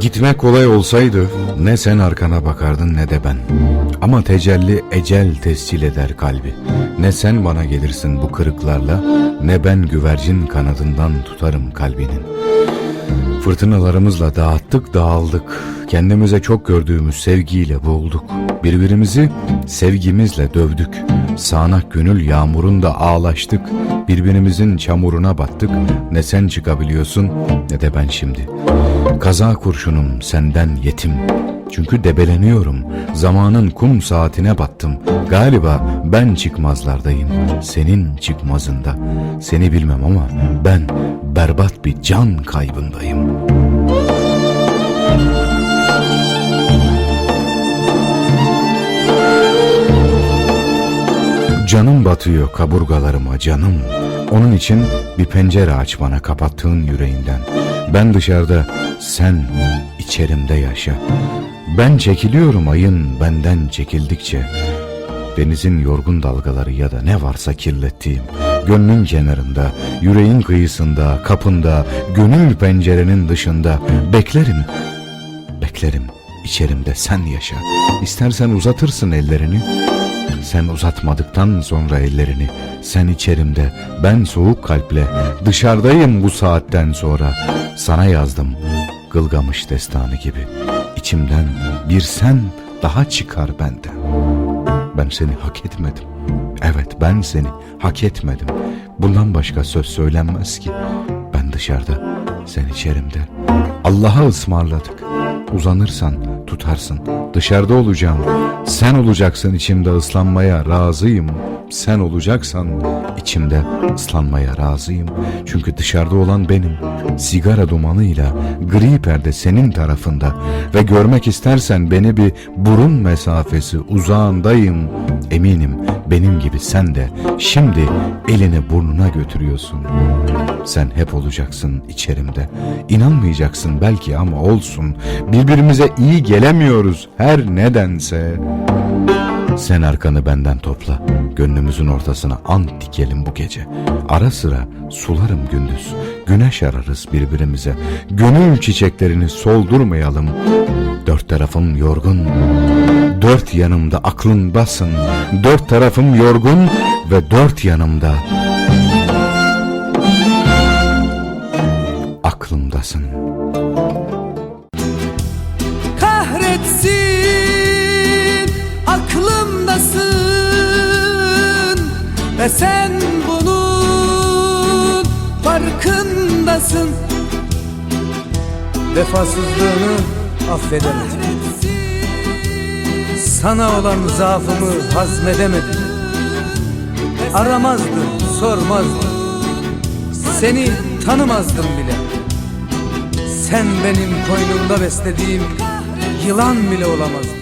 Gitmek kolay olsaydı ne sen arkana bakardın ne de ben. Ama tecelli ecel tescil eder kalbi. Ne sen bana gelirsin bu kırıklarla ne ben güvercin kanadından tutarım kalbinin. Fırtınalarımızla dağıttık dağıldık. Kendimize çok gördüğümüz sevgiyle boğulduk. Birbirimizi sevgimizle dövdük. Sağanak gönül yağmurunda ağlaştık. Birbirimizin çamuruna battık. Ne sen çıkabiliyorsun ne de ben şimdi. Kaza kurşunum senden yetim. Çünkü debeleniyorum. Zamanın kum saatine battım. Galiba ben çıkmazlardayım. Senin çıkmazında. Seni bilmem ama ben berbat bir can kaybındayım. Canım batıyor kaburgalarıma canım. Onun için bir pencere aç bana kapattığın yüreğinden. Ben dışarıda, sen içerimde yaşa. Ben çekiliyorum ayın benden çekildikçe. Denizin yorgun dalgaları ya da ne varsa kirlettiğim. Gönlün kenarında, yüreğin kıyısında, kapında, gönül pencerenin dışında beklerim. Beklerim içerimde sen yaşa. İstersen uzatırsın ellerini. Sen uzatmadıktan sonra ellerini. Sen içerimde ben soğuk kalple Dışarıdayım bu saatten sonra. Sana yazdım Gılgamış destanı gibi. İçimden bir sen daha çıkar benden. Ben seni hak etmedim. Evet ben seni hak etmedim. Bundan başka söz söylenmez ki. Ben dışarıda sen içerimde. Allah'a ısmarladık Uzanırsan tutarsın. Dışarıda olacağım. Sen olacaksın içimde ıslanmaya razıyım Sen olacaksan içimde ıslanmaya razıyım Çünkü dışarıda olan benim Sigara dumanıyla gri perde senin tarafında Ve görmek istersen beni bir burun mesafesi uzağındayım Eminim benim gibi sen de şimdi elini burnuna götürüyorsun sen hep olacaksın içerimde. İnanmayacaksın belki ama olsun. Birbirimize iyi gelemiyoruz her nedense. Sen arkanı benden topla. Gönlümüzün ortasına ant dikelim bu gece. Ara sıra sularım gündüz. Güneş ararız birbirimize. Gönül çiçeklerini soldurmayalım. Dört tarafım yorgun. Dört yanımda aklındasın. Dört tarafım yorgun ve dört yanımda aklımdasın. kahretsin aklımdasın ve sen bunun farkındasın. Vefasızlığını affedemedim. Sana olan zaafımı hazmedemedim. Aramazdım sormazdım. Seni tanımazdım bile. Sen benim koynumda beslediğim yılan bile olamazdın